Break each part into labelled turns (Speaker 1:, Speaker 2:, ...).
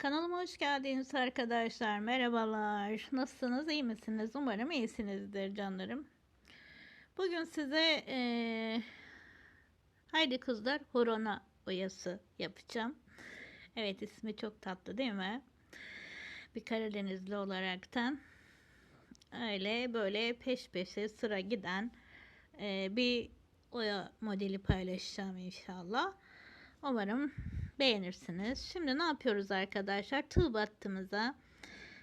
Speaker 1: Kanalıma hoş geldiniz arkadaşlar. Merhabalar. Nasılsınız? İyi misiniz? Umarım iyisinizdir canlarım. Bugün size ee, Haydi Kızlar Horona oyası yapacağım. Evet ismi çok tatlı değil mi? Bir Karadenizli olaraktan öyle böyle peş peşe sıra giden ee, bir oya modeli paylaşacağım inşallah. Umarım beğenirsiniz. Şimdi ne yapıyoruz arkadaşlar? Tığ battığımıza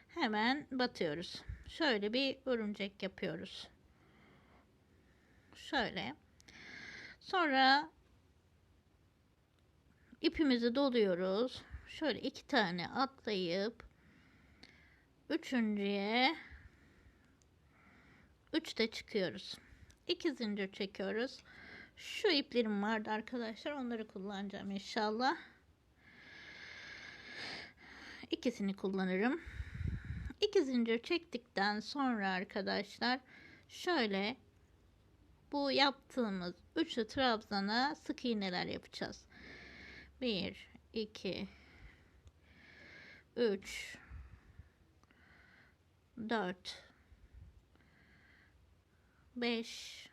Speaker 1: hemen batıyoruz. Şöyle bir örümcek yapıyoruz. Şöyle. Sonra ipimizi doluyoruz. Şöyle iki tane atlayıp üçüncüye üçte çıkıyoruz. İki zincir çekiyoruz. Şu iplerim vardı arkadaşlar. Onları kullanacağım inşallah. İkisini kullanırım. İki zincir çektikten sonra arkadaşlar şöyle bu yaptığımız üçlü trabzana sık iğneler yapacağız. 1 2 3 4 5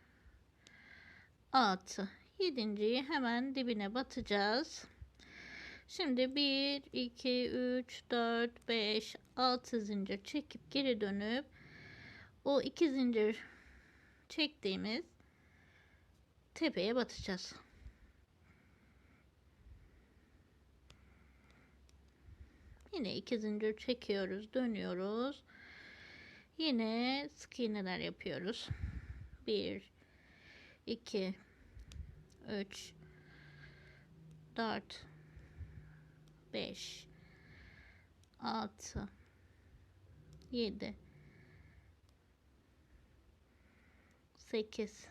Speaker 1: 6 yedinciyi hemen dibine batacağız. Şimdi 1 2 3 4 5 6 zincir çekip geri dönüp o iki zincir çektiğimiz tepeye batacağız. Yine iki zincir çekiyoruz, dönüyoruz. Yine sık iğneler yapıyoruz. 1 2 3 4 5 6 7 8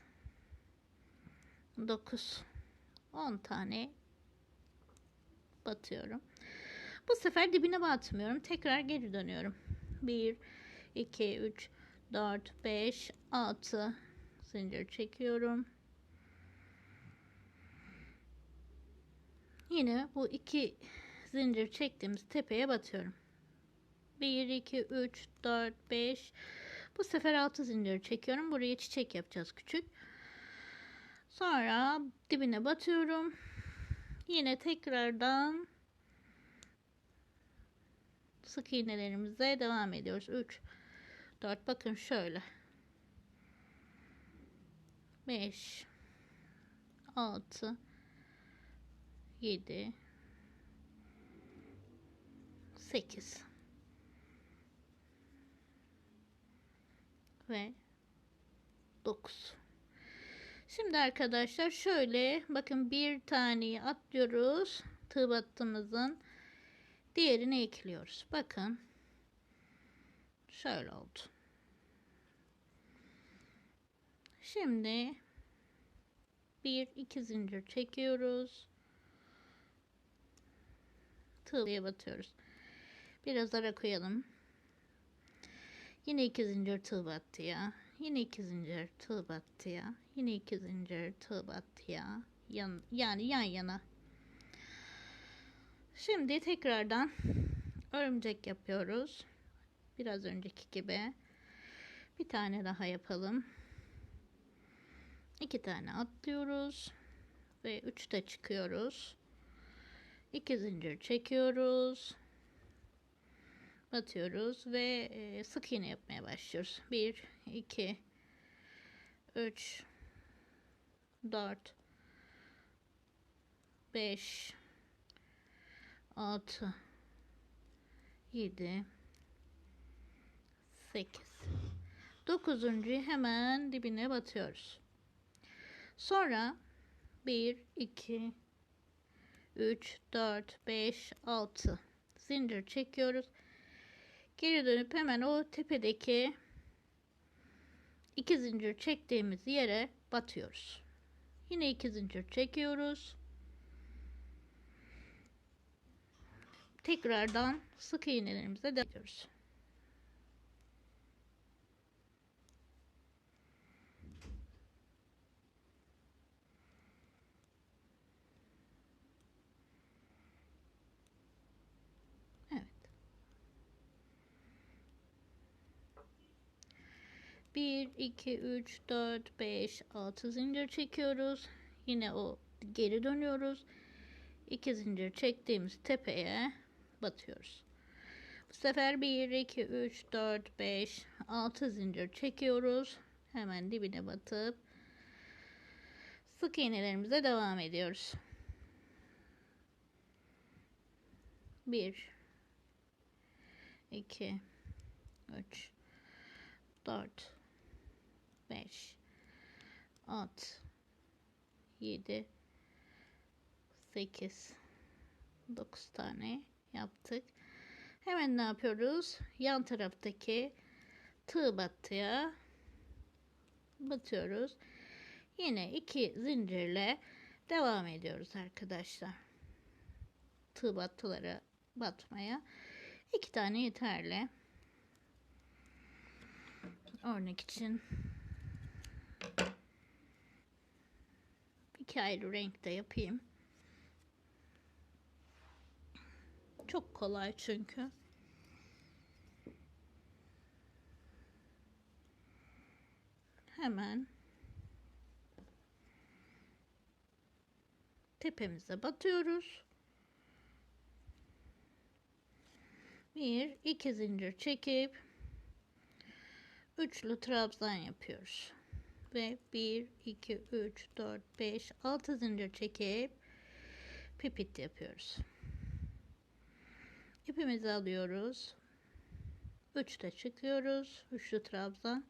Speaker 1: 9 10 tane batıyorum. Bu sefer dibine batmıyorum. Tekrar geri dönüyorum. 1 2 3 4 5 6 zincir çekiyorum. Yine bu iki zincir çektiğimiz tepeye batıyorum. 1 2 3 4 5 bu sefer 6 zincir çekiyorum. Buraya çiçek yapacağız küçük. Sonra dibine batıyorum. Yine tekrardan sık iğnelerimize devam ediyoruz. 3 4 bakın şöyle. 5 6 7 8 ve 9 Şimdi arkadaşlar şöyle bakın bir taneyi atlıyoruz tığ battığımızın. Diğerini ekliyoruz. Bakın. Şöyle oldu. Şimdi bir iki zincir çekiyoruz. Tığlıya batıyoruz. Biraz ara koyalım. Yine iki zincir tığ battıya. Yine iki zincir tığ battıya. Yine iki zincir tığ battıya. Yan, yani yan yana. Şimdi tekrardan örümcek yapıyoruz. Biraz önceki gibi. Bir tane daha yapalım. İki tane atlıyoruz. Ve üçte çıkıyoruz. 2 zincir çekiyoruz. Batıyoruz ve e, sık iğne yapmaya başlıyoruz. 1 2 3 4 5 6 7 8 dokuzuncuyu hemen dibine batıyoruz. Sonra 1 2 3 4 5 6 zincir çekiyoruz. Geri dönüp hemen o tepedeki iki zincir çektiğimiz yere batıyoruz. Yine iki zincir çekiyoruz. Tekrardan sık iğnelerimize devam ediyoruz. Evet. 1 2 3 4 5 6 zincir çekiyoruz. Yine o geri dönüyoruz. 2 zincir çektiğimiz tepeye batıyoruz. Bu sefer 1 2 3 4 5 6 zincir çekiyoruz. Hemen dibine batıp sık iğnelerimize devam ediyoruz. 1 2 3 4 5 6 7 8 9 tane yaptık. Hemen ne yapıyoruz? Yan taraftaki tığ battıya batıyoruz. Yine iki zincirle devam ediyoruz arkadaşlar. Tığ battılara batmaya. iki tane yeterli. Örnek için iki ayrı renkte yapayım. Çok kolay çünkü. Hemen tepemize batıyoruz. Bir, iki zincir çekip üçlü trabzan yapıyoruz. Ve 1 2 3 4 5 6 zincir çekip pipit yapıyoruz. İpimizi alıyoruz. 3 de çıkıyoruz. Üçlü trabzan.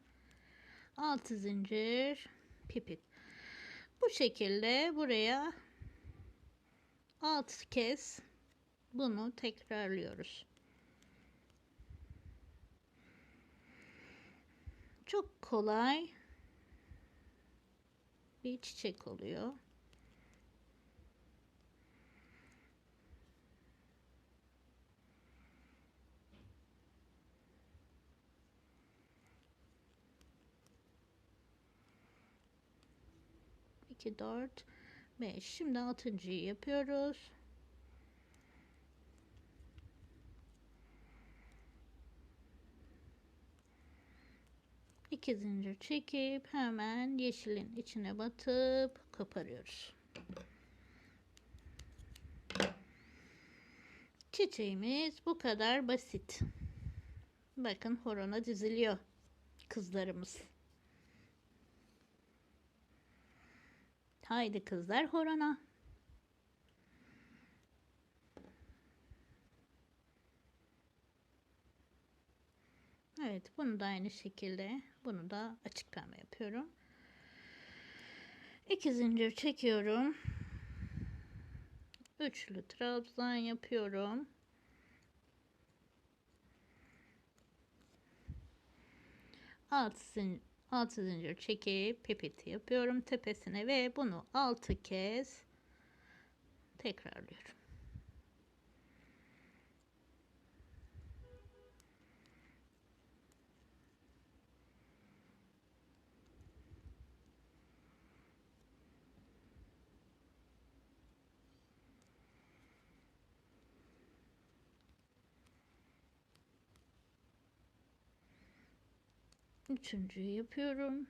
Speaker 1: 6 zincir pipit. Bu şekilde buraya 6 kez bunu tekrarlıyoruz. Çok kolay bir çiçek oluyor. İki, dört, beş. Şimdi altıncıyı yapıyoruz. İki zincir çekip hemen yeşilin içine batıp koparıyoruz. Çiçeğimiz bu kadar basit. Bakın horona diziliyor kızlarımız. Haydi kızlar horona. Evet bunu da aynı şekilde bunu da açık pembe yapıyorum. İki zincir çekiyorum. Üçlü trabzan yapıyorum. Altı zincir, altı zincir çekip pipeti yapıyorum tepesine ve bunu altı kez tekrarlıyorum. Üçüncüyü yapıyorum.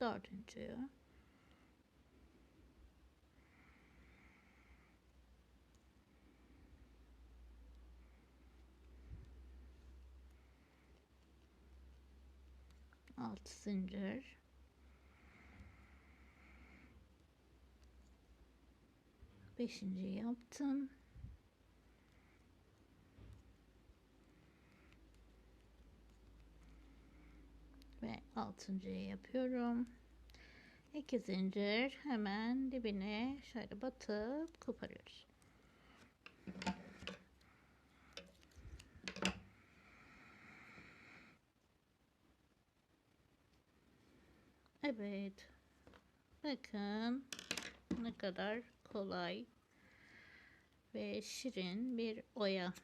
Speaker 1: Dördüncüyü. Altı zincir. Beşinci yaptım. Ve altıncıyı yapıyorum. İki zincir hemen dibine şöyle batıp koparıyoruz. Evet. Bakın ne kadar kolay ve şirin bir oya.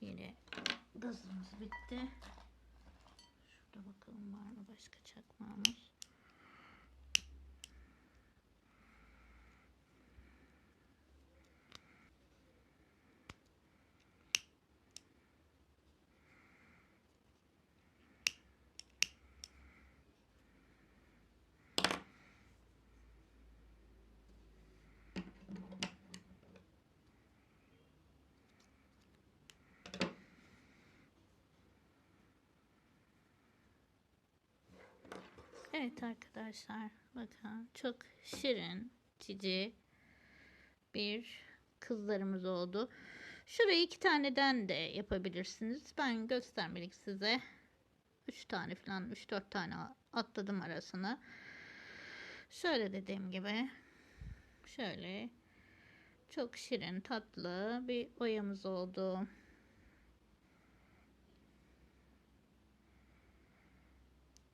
Speaker 1: Yine gazımız bitti. Şurada bakalım var mı başka çakmağımız. Evet arkadaşlar bakın çok şirin cici bir kızlarımız oldu. Şurayı iki taneden de yapabilirsiniz. Ben göstermelik size 3 tane falan 3-4 tane atladım arasına. Şöyle dediğim gibi şöyle çok şirin tatlı bir oyamız oldu.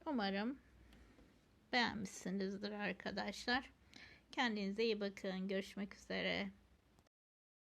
Speaker 1: Umarım beğenmişsinizdir arkadaşlar. Kendinize iyi bakın. Görüşmek üzere.